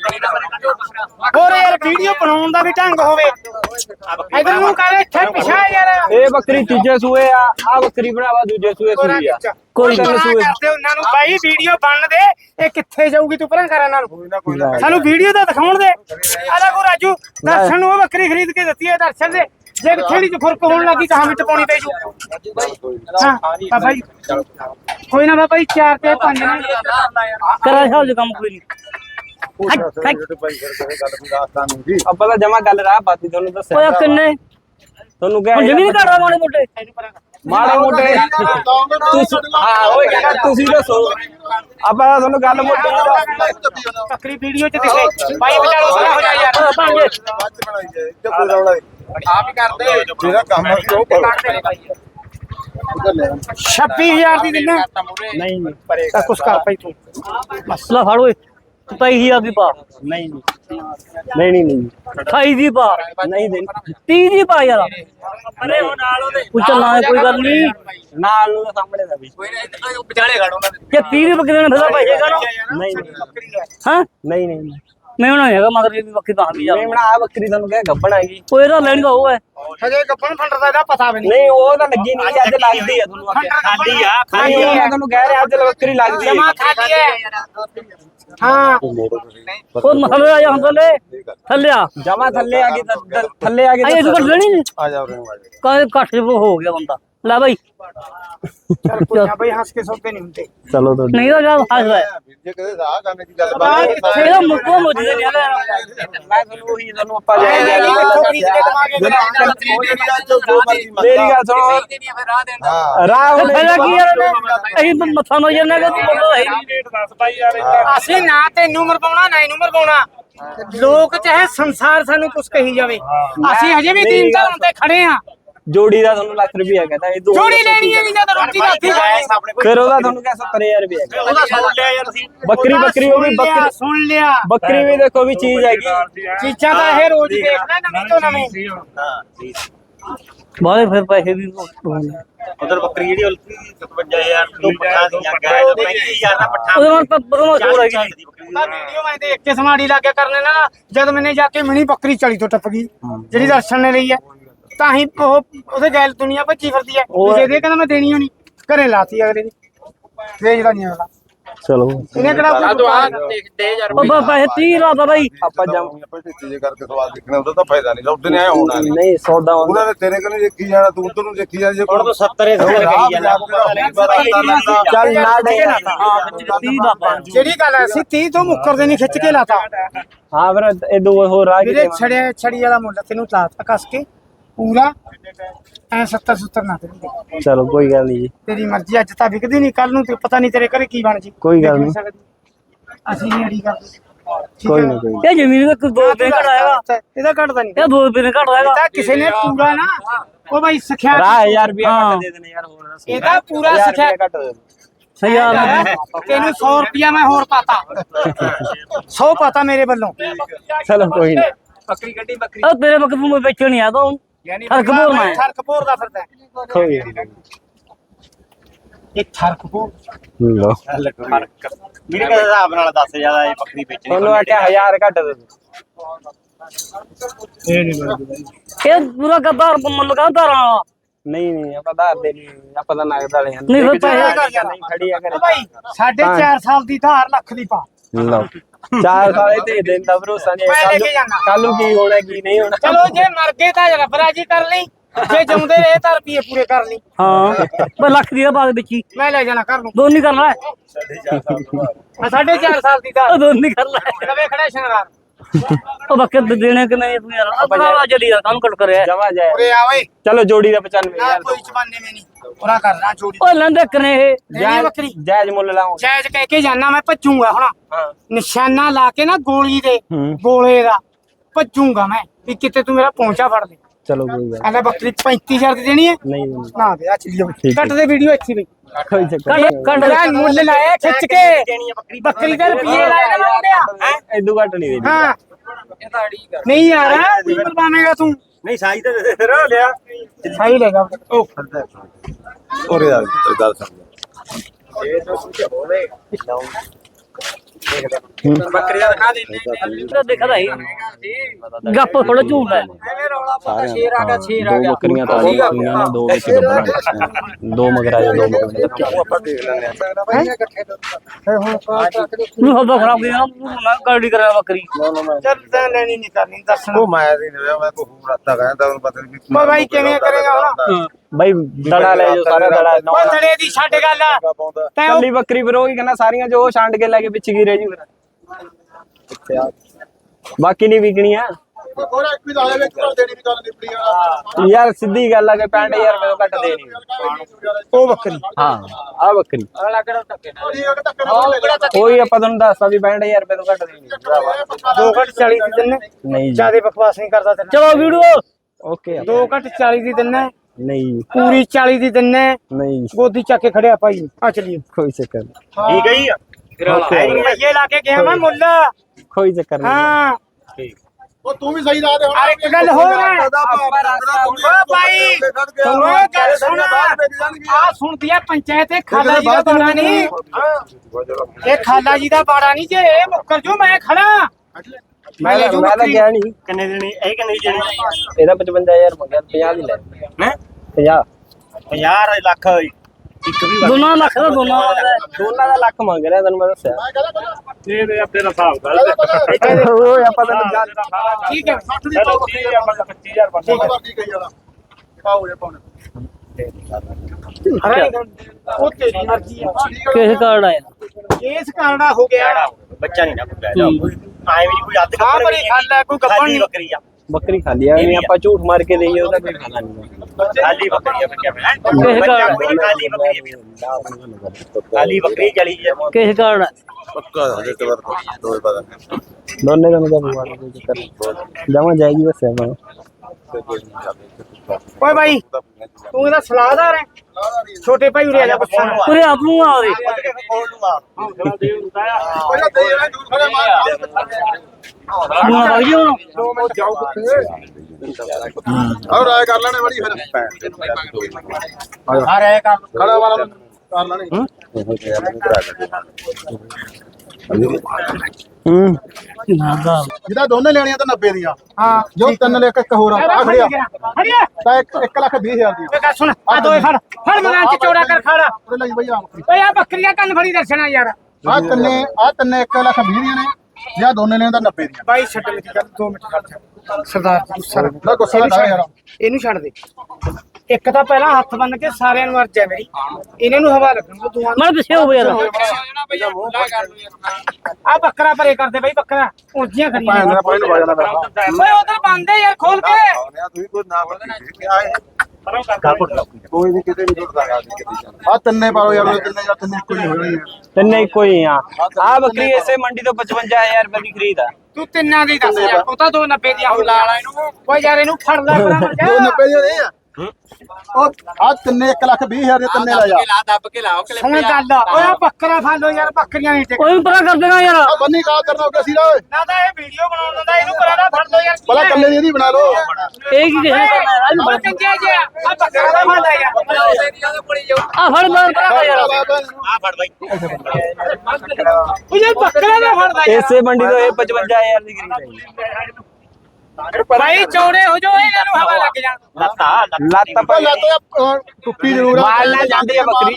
ਹੋਰ ਯਾਰ ਵੀਡੀਓ ਬਣਾਉਣ ਦਾ ਵੀ ਢੰਗ ਹੋਵੇ। ਇਧਰ ਨੂੰ ਕਹੇ ਇੱਥੇ ਪਿਛਾ ਯਾਰ। ਇਹ ਬੱਕਰੀ ਤੀਜੇ ਸੂਏ ਆ ਆ ਬੱਕਰੀ ਬਣਾਵਾ ਦੂਜੇ ਸੂਏ ਸੂਈ ਆ। ਕੋਈ ਤਿੰਨ ਸੂਏ ਕਰਦੇ ਉਹਨਾਂ ਨੂੰ ਬਾਈ ਵੀਡੀਓ ਬਣ ਦੇ ਇਹ ਕਿੱਥੇ ਜਾਊਗੀ ਤੂੰ ਪਰਾਂ ਕਰ ਇਹਨਾਂ ਨੂੰ ਸਾਨੂੰ ਵੀਡੀਓ ਤਾਂ ਦਿਖਾਉਣ ਦੇ। ਆਲਾ ਕੋ ਰਾਜੂ ਦਰਸ਼ਨ ਨੂੰ ਉਹ ਬੱਕਰੀ ਖਰੀਦ ਕੇ ਦਿੱਤੀ ਹੈ ਦਰਸ਼ਨ ਦੇ। ਜੇ ਥੇੜੀ ਚ ਫੁਰਕ ਹੋਣ ਲੱਗੀ ਤਾਂ ਮਿੰਟ ਪਾਉਣੀ ਪੈ ਜੂ। ਹਾਂ ਆ ਭਾਈ ਕੋਈ ਨਾ ਬਾਬਾ ਜੀ ਚਾਰ ਤੇ ਪੰਜ ਨੇ। ਕਰਾ ਹਿਸਾਬ ਦੇ ਕੰਮ ਕੋਈ ਨਹੀਂ। ਨਹੀਂ ਦੀ ਜਮਾ ਗੱਲ ਰਾਹ ਪਾਤੀ ਤੁਹਾਨੂੰ ਦੱਸਿਆ ਓਏ ਕਿੰਨੇ? ਤੁਹਾਨੂੰ ਕਿਹਾ ਜ਼ਮੀਨ ਘਾਟਾ ਮਾੜੇ ਮੋਟੇ ਮਾੜੇ ਮੋਟੇ। ਤੁਸੀਂ ਹਾਂ ਓਏ ਕਹਿੰਦਾ ਤੁਸੀਂ ਦੱਸੋ। ਆਪਾਂ ਤੁਹਾਨੂੰ ਗੱਲ ਮੋਟੀ ਦੱਸਦੇ ਬੱਕਰੀ ਵੀਡੀਓ ਚ ਦਿਖੇ। ਬਾਈ ਵਿਚਾਰੋ ਸਲਾਹ ਹੋ ਜਾ ਯਾਰ। ਓਏ ਭਾਂਜੇ। ਬਾਅਦ ਚ ਬਣਾਈ ਜਾਏ। ਤੇ ਕੋਈ ਰੌਲਾ ਨਹੀਂ। ਆਪ ਹੀ ਕਰਦੇ ਜਿਹੜਾ ਕੰਮ ਸੀ ਉਹ ਕਰੋ। 26000 ਦੀ ਦਿਨਾ ਨਹੀਂ ਨਹੀਂ। ਤਾਂ ਕੁਛ ਕਰ ਪਈ ਤੂੰ। ਮਸਲਾ ਫੜ ਓਏ। ਤਾਈ ਹੀ ਆ ਦੀ ਪਾ। ਨਹੀਂ ਨਹੀਂ। ਨਹੀਂ ਨਹੀਂ 28 ਦੀ ਪਾ। ਨਹੀਂ ਦੇਣੀ 30 ਦੀ ਪਾ ਯਾਰ। ਅਰੇ ਉਹ ਨਾਲ ਉਹਦੇ ਚੱਲਣਾ ਹੈ, ਕੋਈ ਗੱਲ ਨਹੀਂ। ਨਾਲ ਨੂੰ ਤਾਂ ਸਾਹਮਣੇ ਦਾ ਵੀ। ਕੋਈ ਨਾ ਵਿਚਾਲੇ ਖੜ ਉਹਨਾਂ ਦੇ। ਜੇ 30 ਦੀ ਬੱਕਰੀ ਨੇ ਫਿਰ ਪੈਸੇ ਕਰਾਂ ਨਹੀਂ ਹਾਂ? ਨਹੀਂ ਨਹੀਂ ਮੈਂ ਉਹਨਾਂ ਹੈਗਾ ਮਗਰ ਇਹ ਵੀ ਬੱਕਰੀ ਤਾਂ ਵੀ ਮੈਂ ਯਾਰ ਬਣਾ ਆ ਬੱਕਰੀ ਤੁਹਾਨੂੰ ਕਿਹਾ ਗੱਬਣ ਆ ਗਈ। ਕੋਈ ਇਹਦਾ ਲੈਣ ਦਾ ਉਹ ਹੈ। ਹਜੇ ਗੱਪਣ ਫੰਡਰ ਦਾ ਇਹਦਾ ਪਤਾ ਵੀ ਨਹੀਂ। ਨਹੀਂ ਉਹ ਤਾਂ ਲੱਗੀ ਨਹੀਂ ਅੱਜ ਲੱਗਦੀ ਆ ਤੁਹਾਨੂੰ ਖਾਲੀ ਆ ਖਾਲੀ ਆ। ਮੈਂ ਤੁਹਾਨੂੰ ਕਹਿ ਰਿਹਾ ਅੱਜ ਬੱਕਰੀ ਲੱਗਦੀ ਆ। ਜਮਾ ਖਾਲੀ ਹੈ ਹਾਂ। ਉਹ ਮਹਲੇ ਆ ਜਾਂ ਥੱਲੇ ਥੱਲੇ ਆ। ਜਮਾ ਥੱਲੇ ਆ ਗਈ ਥੱਲੇ ਆ ਗਈ ਆਏ ਲੈਣੀ? ਆ ਜਾ ਕੱਟ ਹੋ ਗਿਆ ਬੰਦਾ। ਲੈ ਬਾਈ। ਚੱਲ ਕੋਈ ਨਾ ਬਈ ਹੱਸ ਕੇ ਸੌਦੇ ਨਹੀਂ ਹੁੰਦੇ। ਚਲੋ ਤੁਹਾਡੀ ਨਹੀਂ ਤਾਂ ਗੱਲ ਹੱਸਦਾ ਹੈ। ਜੇ ਕਦੇ ਰਾਹ ਕਰਨੇ ਦੀ ਗੱਲ ਬਾਤ ਨਹੀਂ ਮੈਂ ਤੁਹਾਨੂੰ ਉਹੀ ਤੁਹਾਨੂੰ ਆਪਾਂ ਲੈ ਲੈ ਲਈ ਕਿੱਥੋਂ ਖਰੀਦ ਕੇ ਦਵਾਂਗੇ ਮੇਰੀ ਗੱਲ ਸੁਣੋ ਨਹੀਂ ਫਿਰ ਰਾਹ ਦੇਣ ਹਾਂ। ਰਾਹ ਉਹ ਉਹਨੇ ਫਾਇਦਾ ਕੀ ਯਾਰ ਇਹਨੇ? ਅਸੀਂ ਤਾਂ ਮੱਥਾ ਮਾਰ ਜਾਂਦੇ ਕਿ ਤੂੰ ਬੋਲਦਾ ਹੈ। ਅਸੀਂ ਨਾ ਤੈਨੂੰ ਮਰਵਾਉਣਾ ਨਾ ਇਹਨੂੰ ਮਰਵਾਉਣਾ। ਲੋਕ ਚਾਹੇ ਸੰਸਾਰ ਸਾਨੂੰ ਕੁਛ ਕਹੀ ਜਾਵੇ। ਅਸੀਂ ਹਜੇ ਵੀ ਦੀਨ ਧਰਮ ਤੇ ਖੜੇ ਆ ਜੋੜੀ ਦਾ ਤੁਹਾਨੂੰ ਲੱਖ ਰੁਪਇਆ ਕਹਿੰਦਾ ਇਹ ਦੋ ਜੋੜੀ ਲੈਣੀ ਹੈ ਵੀ ਜਦ ਰੋਟੀ ਦਾ ਹੱਥੀ ਖਾਣੀ ਆਪਣੇ ਕੋਲ ਫਿਰ ਉਹਦਾ ਤੁਹਾਨੂੰ ਕਿਹਾ 70000 ਰੁਪਇਆ ਉਹਦਾ ਸੁਣ ਲਿਆ ਯਾਰ ਤੁਸੀਂ। ਬੱਕਰੀ ਬੱਕਰੀ ਉਹ ਵੀ ਸੁਣ ਲਿਆ, ਬੱਕਰੀ। ਸੁਣ ਲਿਆ। ਬੱਕਰੀ ਵੀ ਦੇਖੋ ਵੀ ਚੀਜ਼ ਹੈਗੀ। ਚੀਜ਼ਾਂ ਤਾਂ ਇਹ ਰੋਜ਼ ਦੇਖਦਾ ਨਵੀਂ ਤੋਂ ਨਵੀਂ। ਬਾਲੇ ਫਿਰ ਪੈਸੇ ਵੀ ਉਧਰ ਬੱਕਰੀ ਜਿਹੜੀ 57000 ਤੋਂ ਪੱਠਾ ਦੀ ਜਾਂ ਗਾਇ 35000 ਦਾ ਪੱਠਾ ਉਹਦੇ ਨਾਲ ਤਾਂ ਬਰਮਾ ਜੋੜ ਹੈਗੀ। ਮੈਂ ਵੀਡੀਓ ਮੈਂ ਦੇਖ ਕੇ ਸਮਾੜੀ ਲਾ ਕੇ ਕਰਨੇ ਨਾ ਜਦ ਮੈਨੇ ਜਾ ਕੇ ਮਿਣੀ ਬੱਕਰੀ 40 ਤੋਂ ਟੱਪ ਗਈ ਜਿਹੜੀ ਦਰਸ਼ਨ ਨੇ ਲਈ ਹੈ। ਤਾਂ ਹੀ ਉਹ ਉਹਦੇ ਗੈਲ ਦੁਨੀਆ ਭੱਜੀ ਫਿਰਦੀ ਹੈ ਜੇ ਦੇ ਕਹਿੰਦਾ ਮੈਂ ਦੇਣੀ ਹੋਣੀ ਘਰੇ ਲਾਤੀ ਅਗਲੇ ਦੀ। ਵੇਚਦਾ ਨਹੀਂ ਅਗਲਾ। ਚਲੋ। ਇਹਨੇ ਕਿਹੜਾ ਕੋਈ ਉਹ ਬਾ ਪੈਸੇ 30 ਲਾਤਾ ਬਾਈ। ਆਪਾਂ ਜਮ ਆਪਾਂ ਢਿੱਚੇ ਜੇ ਕਰਕੇ ਸਵਾਲ ਦੇਖਣਾ ਉਹਦਾ ਤਾਂ ਫਾਇਦਾ ਨਹੀਂ। ਸੌਦੇ ਨੇ ਹੋਣਾ ਨਹੀਂ। ਨਹੀਂ ਸੌਦਾ ਉਹਨਾਂ ਨੇ ਤੇਰੇ ਕਨੇ ਦੇਖੀ ਜਾਣਾ ਤੂੰ ਉਧਰ ਨੂੰ ਦੇਖੀ ਜਾਣਾ ਜੇ ਹੁਣ ਤਾਂ 70 ਰਾਹ ਜਾ ਕੇ ਚੱਲ ਨਾ ਦਾ। ਪਾ ਜਿਹੜੀ ਗੱਲ ਹੈ, ਅਸੀਂ 30 ਤੋਂ ਮੁੱਕਰਦੇ ਨਹੀਂ ਖਿੱਚ ਕੇ ਲਾਤਾ। ਹਾਂ ਫਿਰ ਇਹ ਦੋ ਹੋਰ ਰਾਹ ਵੀਰੇ ਕਿਤੇ ਛੜਿਆ ਛੜੀ ਵਾਲਾ ਮੁੱਲ ਤੈਨੂੰ ਲਾਤਾ ਕੱਸ ਕੇ। ਪੂਰਾ ਐ 70 70 ਨਾ ਦੇ ਚਲੋ ਕੋਈ ਗੱਲ ਨਹੀਂ ਜੀ। ਤੇਰੀ ਮਰਜ਼ੀ ਅੱਜ ਤਾਂ ਵਿਕਦੀ ਨਹੀਂ ਕੱਲ ਨੂੰ ਤੇ ਪਤਾ ਨਹੀਂ ਤੇਰੇ ਘਰੇ ਕੀ ਬਣ ਜੀ। ਕੋਈ ਗੱਲ ਨਹੀਂ। ਅਸੀਂ ਨਹੀਂ ਅੜੀ ਕਰਦੇ। ਕੋਈ? ਨਹੀਂ ਕੋਈ ਇਹ ਜ਼ਮੀਨ ਦਾ ਕੋਈ ਦੋ ਰੁਪਏ ਘਟਾਏਗਾ ਇਹਦਾ ਘਟਦਾ ਨਹੀਂ। ਇਹ ਦੋ ਰੁਪਏ ਨੇ ਘਟ ਇਹ ਜਾਏਗਾ ਤਾਂ ਕਿਸੇ ਨੇ ਪੂਰਾ ਨਾ ਉਹ ਬਾਈ ਸਖਿਆ ਰਾਹ 1000 ਰੁਪਇਆ ਘੱਟ ਦੇ ਦੇਣੇ ਯਾਰ ਹੋਰ ਦੱਸ। ਇਹਦਾ ਪੂਰਾ ਸਿੱਖਿਆ- ਘੱਟ ਦੇ। ਸਹੀ ਯਾਰ ਤੈਨੂੰ 100 ਰੁਪਿਆ ਮੈਂ ਹੋਰ ਪਾਤਾ। 100 ਪਾਤਾ ਮੇਰੇ ਵੱਲੋਂ। ਚਲੋ ਕੋਈ ਨਹੀਂ। ਬੱਕਰੀ ਕੱਢੀ ਬੱਕਰੀ ਉਹ ਤੇਰੇ ਬੱਕਰ ਨੂੰ ਵੇਚਣ ਨਹੀਂ ਆਦਾ ਯਾਨੀ ਫ਼ਰਕ ਬੋਲਣਾ ਹੈ ਥਰਕਪੂਰ ਦਾ ਫਿਰਦਾ ਹੈ। ਕੋਈ ਨਹੀਂ। ਇਹ ਥਰਕਪੂਰ ਲੋ ਮੇਰੇ ਕੋਲ ਹਿਸਾਬ ਨਾਲ ਦੱਸ ਜ਼ਿਆਦਾ ਇਹ ਬੱਕਰੀ ਵੇਚਣੀ ਤੁਹਾਨੂੰ ਆਖਿਆ 1000 ਘੱਟ ਦੇ ਦਿਓ। ਇਹ ਪੂਰਾ ਗੱਦਾਰ ਮੁੱਲ ਗੱਦਾਰ ਵਾਲਾ ਨਹੀਂ ਨਹੀਂ ਆਪਾਂ ਧਾਰ ਦੇ ਨਹੀਂ। ਆਪਾਂ ਤਾਂ ਨਗਦ ਵਾਲੇ ਹਾਂ। ਨਹੀਂ ਫਿਰ ਇੱਕ ਚਾਰ ਪੈਸੇ- ਨਹੀਂ ਖੜੀ ਆ ਉਹ ਬਾਈ ਸਾਢੇ 4 ਸਾਲ ਦੀ ਧਾਰ ਲੱਖ ਦੀ ਪਾ। ਲਓ। ਚਾਰ ਸਾਲੇ ਤੇ ਦਿਨ ਦਾ ਭਰੋਸਾ ਨਹੀਂ ਮੈਂ ਲੈ ਕੇ ਜਾਨਾ। ਕੱਲ ਨੂੰ ਕੀ ਹੋਣਾ ਕੀ ਨਹੀਂ ਹੋਣਾ? ਚਲੋ ਜੇ ਮਰ ਗਏ ਤਾਂ ਰੱਬ ਰਾਜੀ ਕਰ ਲਈ। ਜੇ ਜਿਉਂਦੇ ਰਹੇ ਤਾਂ ਰੁਪਏ ਪੂਰੇ ਕਰ ਲਈ। ਹਾਂ। ਮੈਂ ਲੱਖ ਦੀ ਦਾ ਬਾਅਦ ਵਿੱਚ ਹੀ। ਮੈਂ ਲੈ ਜਾਣਾ ਕਰ ਲੂੰ ਦੋ ਨਹੀਂ ਕਰਨਾ ਮੈਂ ਸਾਢੇ 4 ਸਾਲ ਦੀ ਧਾਰ ਉਹ ਦੋ ਨਹੀਂ ਕਰਨਾ ਲਵੇ ਖੜਾ ਸ਼ਨਗਾਰ ਉਹ ਬੱਕੇ ਦੇਣੇ ਕਿ ਨਹੀਂ ਤੂੰ ਯਾਰ? ਆ ਜਲੀ ਯਾਰ ਕੰਮ ਕੱਟ ਕਰਿਆ। ਜਮਾ ਜਾਏ। ਉਰੇ ਆ ਓਏ। ਚਲੋ ਜੋੜੀ ਦਾ 95 ਨਾ ਯਾਰ ਕੋਈ 95 ਨਹੀਂ। ਪੂਰਾ ਕਰਨਾ ਜੋੜੀ। ਉਹ ਲੰਦੇ ਕਰੇ ਇਹ? ਬੱਕਰੀ। ਜਾਇਜ਼ ਮੁੱਲ ਲਾਉਂ ਜਾਇਜ਼ ਕਹਿ ਕੇ ਜਾਣਾ ਮੈਂ ਭੱਜੂਗਾ ਹੁਣ। ਨਿਸ਼ਾਨਾ ਲਾ ਕੇ ਨਾ ਗੋਲੀ ਦੇ ਗੋਲੇ ਦਾ। ਭੱਜੂਗਾ ਮੈਂ ਵੀ ਕਿਤੇ ਤੂੰ ਮੇਰਾ ਪਹੁੰਚਾ ਫੜ ਲੈ ਚਲੋ ਕੋਈ ਗੱਲ ਕਹਿੰਦਾ ਬੱਕਰੀ 35000 ਦੀ ਦੇਣੀ ਹੈ? ਨਹੀਂ ਨਹੀਂ ਨਾ ਦੇ ਆ ਚੱਲੀਓ ਠੀਕ ਕੱਟ ਦੇ ਵੀਡੀਓ ਇੱਥੇ ਵੀ। ਕੋਈ ਚੱਕਰ ਕੱਢ ਕੱਢ ਮੇਰਾ ਮੁੱਲ ਲਾਇਆ ਖਿੱਚ ਕੇ। ਬੱਕਰੀ ਦੇ ਰੁਪਏ ਲਾਏ ਨਾ ਮੁੰਡਿਆ। ਹੈ? ਇਦੋਂ ਘੱਟ ਨਹੀਂ ਦੇਣੀ। ਹਾਂ। ਇਹ ਤਾਂ ਅੜੀ ਕਰ ਨਹੀਂ ਯਾਰ ਕੀ ਤੂੰ। ਨਹੀਂ ਸਾਈ ਤਾਂ ਦੇ ਫਿਰ ਲਿਆ। ਸਹੀ ਲੈਗਾ ਉਹ ਉਰੇ ਯਾਰ ਗੱਲ ਸਮਝ ਇਹ ਤਾਂ ਸੁਣ ਹੋਵੇ। ਬੱਕਰੀ ਦਾ ਦਿਖਾ ਦਿੰਦੇ ਤਾਂ ਦੇਖਦਾ ਹੀ। ਗੱਪ ਥੋੜਾ ਝੂਠ ਹੈ। ਐਵੇਂ ਰੌਲਾ ਪਾਉਂਦਾ ਸ਼ੇਰ ਆ ਗਿਆ ਸ਼ੇਰ ਆ ਦੋ ਬੱਕਰੀਆਂ ਤਾਂ ਹੋਈਆਂ ਨੇ ਦੋ ਵਿੱਚ ਦੋ ਮਗਰਾ ਦੋ ਮਗਰਾ ਆਪਾਂ ਦੇਖ ਲੈਂਦੇ ਆ ਨੂੰ ਹੱਦਾ ਖਰਾਬ ਗਿਆ ਮੈਂ ਗਾੜੀ ਕਰਾਂ ਬੱਕਰੀ। ਚੱਲ ਤਾਂ ਲੈਣੀ ਨਹੀਂ ਕਰਨੀ ਦੱਸਣਾ। ਉਹ ਮੈਂ ਨਹੀਂ ਰਿਹਾ ਮੈਂ ਕੋਈ ਹੋਰ ਰਾਤਾ ਕਹਿੰਦਾ ਉਹਨੂੰ ਪਤਾ ਨਹੀਂ ਬਾਈ ਕਿਵੇਂ ਕਰੇਗਾ ਹੁਣ? ਬਾਈ ਦੜਾ ਲੈ ਜੋ ਸਾਰਾ ਦੜਾ ਓਏ ਤੜੇ ਦੀ ਛੱਡ ਗੱਲ। ਤੈਂ ਉਹ ਕੱਲੀ ਬੱਕਰੀ ਫਿਰ ਉਹ ਹੀ ਕਹਿੰਦਾ ਸਾਰੀਆਂ ਜੋ ਉਹ ਛਾਂਡ ਕੇ ਲੈ ਕੇ ਪਿੱਛੇ ਗਈ ਰਹਿ ਜੂ ਫਿਰ ਬਾਕੀ ਨਹੀਂ ਵਿਕਣੀਆਂ ਥੋੜਾ ਇੱਕ ਵੀ ਦਾ ਇੱਕ ਵਾਰ ਦੇਣੀ ਵੀ ਗੱਲ ਨਿਪੜੀ ਆ। ਯਾਰ ਸਿੱਧੀ ਗੱਲ ਆ ਕਿ 65000 ਰੁਪਏ ਤੋਂ ਘੱਟ ਦੇ ਨਹੀਂ। ਉਹ ਬੱਕਰੀ। ਹਾਂ ਆ ਬੱਕਰੀ। ਕੋਈ ਆਪਾਂ ਤੁਹਾਨੂੰ ਦੱਸਦਾ ਵੀ 65000 ਰੁਪਏ ਤੋਂ ਘੱਟ ਦੇ ਨਹੀਂ। ਦੋ ਘੱਟ 40 ਦੀ ਦਿੰਨੇ ਨਹੀਂ ਜੀ ਜਿਆਦੇ ਬਕਵਾਸ ਨਹੀਂ ਕਰਦਾ ਤੇਰਾ ਚਲੋ ਵੀਡੀਓ। ਓਕੇ। ਦੋ ਘੱਟ 40 ਦੀ ਦਿੰਨੇ ਨਹੀਂ। ਪੂਰੀ 40 ਦੀ ਦਿੰਨੇ। ਨਹੀਂ। ਗੋਦੀ ਚੱਕ ਕੇ ਖੜਿਆ ਭਾਈ। ਆ ਚਲੀਏ। ਕੋਈ ਚੱਕਰ ਨਹੀਂ। ਠੀਕ ਹੈ ਜੀ। ਇਹ ਲਾ ਕੇ ਗਿਆ ਮੈਂ ਮੁੱਲ। ਕੋਈ ਚੱਕਰ ਨਹੀਂ। ਹਾਂ। ਉਹ ਤੂੰ ਵੀ ਸਹੀ ਰਾਹ ਦੇ ਅਰੇ ਇੱਕ ਗੱਲ ਹੋਰ ਹੈ। ਓ ਭਾਈ ਓ ਗੱਲ ਸੁਣ। ਆ ਸੁਣਦੀ ਆ ਪੰਚਾਇਤ ਇਹ ਖਾਲਾ ਜੀ ਦਾ ਬਾੜਾ ਨਹੀਂ। ਇਹ ਖਾਲਾ ਜੀ ਦਾ ਬਾੜਾ ਨਹੀਂ ਜੇ ਇਹ ਮੁੱਕਰ ਜੋ ਮੈਂ ਖੜਾ। ਮੈਂ ਲੈ ਮੈਂ ਤਾਂ ਬੱਕਰੀ। ਗਿਆ ਨਹੀਂ। ਕਿੰਨੇ ਦੇਣੀ ਇਹ ਕਿੰਨੇ ਦੇਣੀ ਇਹਦਾ 55000 ਮੰਗਿਆ 50 ਦੀ ਲੈ। ਹੈ? 50 50 ਲੱਖ ਇੱਕ ਵੀ ਦੋਨਾਂ ਲੱਖ ਦਾ ਦੋਨਾਂ ਦਾ। ਦੋਨਾਂ ਦਾ ਲੱਖ ਮੰਗ ਰਿਹਾ ਤੈਨੂੰ ਮੈਂ ਦੱਸਿਆ। ਇਹ ਤੇ ਆਪਣੇ ਦਾ ਹਿਸਾਬ ਕਰ। ਓਏ ਆਪਾਂ ਤੈਨੂੰ ਗੱਲ ਠੀਕ ਹੈ ਚਲੋ 30 ਆਪਾਂ 25000 ਬੰਦਾ ਠੀਕ ਹੈ ਯਾਰ ਪਾਓ ਇਹ ਪਾਉਣੇ ਕਿਸ ਕਾਰਡ ਆਇਆ? ਕੇਸ ਕਰਨਾ ਹੋ ਗਿਆ। ਬੱਚਾ ਨਹੀਂ ਨਾ ਕੋਈ ਲੈ ਆਏ ਵੀ ਕੋਈ ਅੱਧ ਹਾਂ ਬੜੀ ਖੱਲ ਹੈ ਕੋਈ ਗੱਪਣ ਨਹੀਂ ਬੱਕਰੀ ਆ। ਬੱਕਰੀ ਖਾਲੀ ਆ ਨਹੀਂ ਆਪਾਂ ਝੂਠ ਮਾਰ ਕੇ ਦੇਈਏ ਉਹਦਾ ਕੋਈ ਖਾਣਾ ਨਹੀਂ ਖਾਲੀ ਬੱਕਰੀ ਆ ਬੱਚਾ ਕਿਸ ਬੱਚਾ ਕਾਰਨ? ਕੋਈ ਨੀ, ਖਾਲੀ ਬੱਕਰੀ ਆ ਵੀਰ। ਖਾਲੀ ਬੱਕਰੀ ਚਲੀ ਜੀ ਕਿਸ ਕਾਰਡ ਪੱਕਾ ਇੱਕ ਵਾਰ ਦੋਏ ਪਤਾ ਦੋਨੇ ਦਾ ਮਜ਼ਾ ਓਏ ਭਾਈ ਤੂੰ ਇਹਦਾ ਸਲਾਹਦਾਰ ਹੈ। ਛੋਟੇ ਭਾਈ ਉਰੇ ਆ ਜਾ ਪੁੱਛਾਂ ਪੂਰੇ ਆਪ ਨੂੰ ਆ ਦੇ ਕੋਲ ਨੂੰ ਗਈ ਹੁਣ। ਔਰ ਰਾਇ ਕਰ ਲੈਣੇ ਬੜੀ ਫਿਰ। ਆ ਰਿਹਾ ਕੰਮ ਖੜਾ ਵਾਲਾ ਕਰ ਲੈਣੇ। ਹੂੰ ਜਿਹਦਾ ਦੋਨੇ ਲੈਣੀਆਂ ਤਾਂ 90 ਦੀਆਂ। ਹਾਂ ਜੋ ਤਿੰਨ ਲੈ ਇੱਕ ਇੱਕ ਹੋਰ ਆ ਖੜਿਆ ਹੜਿਆ ਤਾਂ 1 ਲੱਖ 20 ਹਜ਼ਾਰ ਓਏ ਗੱਲ ਸੁਣ ਆ ਦੋਏ ਫੜ ਫੜ ਮਨਾਂ ਚ ਚੌੜਾ ਕਰ ਖਾੜਾ ਲਈ ਬਈ ਆਪ ਓਏ ਆ ਬੱਕਰੀਆਂ ਕੰਨ ਫੜੀ ਦਰਸ਼ਨਾ ਯਾਰ। ਆ ਤਿੰਨੇ ਆ ਤਿੰਨੇ 1 ਲੱਖ 20 ਦੀਆਂ ਨੇ ਜਾਂ ਦੋਨੇ ਨੇ ਤਾਂ 90 ਦੀਆਂ। ਬਾਈ ਛੱਡ ਮੇਰੀ ਗੱਲ 2 ਮਿੰਟ ਖੜ ਜਾ। ਸਰਦਾਰ ਜੀ ਗੁੱਸਾ ਨਾ ਨਾ ਗੁੱਸਾ ਨਾ ਯਾਰ। ਇਹਨੂੰ ਛੱਡ ਦੇ। ਇੱਕ ਤਾਂ ਪਹਿਲਾਂ ਹੱਥ ਬੰਨ ਕੇ ਸਾਰਿਆਂ ਨੂੰ ਅਰਜ ਹੈ ਮੇਰੀ ਇਹਨਾਂ ਨੂੰ ਹਵਾ ਲੱਗਣ ਤੂੰ ਦੂਆਂ ਮੈਂ ਪਿੱਛੇ ਹੋ ਗਿਆ ਆ ਬੱਕਰਾ ਪਰੇ ਕਰਦੇ ਬਈ ਬੱਕਰਾ ਉਲਝੀਆਂ ਦਾ ਲਵਾ ਜਾਣਾ ਓਏ ਉਧਰ ਬੰਦੇ ਯਾਰ ਖੋਲ ਕੇ। ਤੁਸੀਂ ਕੋਈ ਨਾ ਆਏ ਕੋਈ ਨਹੀਂ ਕਿਤੇ ਨਹੀਂ ਟੁੱਟਦਾ ਆ ਤਿੰਨੇ ਪਾਓ ਯਾਰ ਤਿੰਨੇ ਜਾਂ ਤਿੰਨੇ ਇੱਕੋ ਹੀ ਹੋਣੀ ਤਿੰਨੇ ਇੱਕੋ ਹੀ ਆ। ਆ ਬੱਕਰੀ ਇਸੇ ਮੰਡੀ ਤੋਂ 55000 ਰੁਪਏ ਦੀ ਖਰੀਦ ਆ। ਤੂੰ ਤਿੰਨਾਂ ਦੀ ਦੱਸ ਯਾਰ ਉਹ ਤਾਂ 290 ਦੀਆਂ ਹੁਣ ਲਾ ਲਾ ਇਹਨੂੰ। ਓਏ ਯਾਰ ਇਹਨੂੰ ਫੜ ਲੈ ਪਰਾਂ ਮਰ ਦੋ 90 ਦੀਆਂ ਨਹੀਂ ਆ। ਉਹ ਆ ਤਿੰਨੇ 1 ਲੱਖ 20 ਹਜ਼ਾਰ ਦੇ ਤਿੰਨੇ ਲੈ ਜਾ। ਹੁਣ ਗੱਲ ਓਏ ਆ ਬੱਕਰਾ ਫੜ ਲੋ ਯਾਰ ਬੱਕਰੀਆਂ ਨਹੀਂ ਟਿਕ ਕੋਈ ਪਰਾ ਕਰ ਦੇਗਾ ਯਾਰ। ਆ ਬੰਨੀ ਕਾ ਕਰਨਾ ਹੋ ਗਿਆ ਸੀ ਓਏ। ਨਾ ਤਾਂ ਇਹ ਵੀਡੀਓ ਬਣਾਉਣ ਦਿੰਦਾ ਇਹਨੂੰ ਪਰਾਂ ਦਾ ਫੜ ਲੋ ਯਾਰ ਕੀ ਭਲਾ ਹੈ? ਕੱਲੇ ਦੀ ਇਹਦੀ ਬਣਾ ਲਓ। ਇਹ ਕੀ ਕਿਸੇ ਨੇ ਕਰਨਾ ਯਾਰ ਓਏ ਚੰਗਿਆ ਜੀ ਆ। ਬੱਕਰਾ ਦਾ ਫੜ ਲੈ ਯਾਰ। ਆ ਫੜ ਮਾਰ ਪਰਾ ਕਰ ਯਾਰ। ਆ ਫੜ ਬਾਈ। ਉਹ ਯਾਰ ਬੱਕਰਾ ਦਾ ਫੜਦਾ ਯਾਰ। ਇਸੇ ਮੰਡੀ ਤੋਂ ਇਹ 55000 ਦੀ ਖਰੀਦ ਆਈ। ਭਾਈ ਚੌੜੇ ਹੋ ਜਾਓ ਇਹਨਾਂ ਨੂੰ ਹਵਾ ਲੱਗ ਜਾਣ। ਲੱਤਾ ਲੱਤ ਤਾਂ ਟੁੱਟੀ ਜ਼ਰੂਰ ਆ। ਮਾਲ ਨਾਲ ਜਾਂਦੀ ਆ ਬੱਕਰੀ।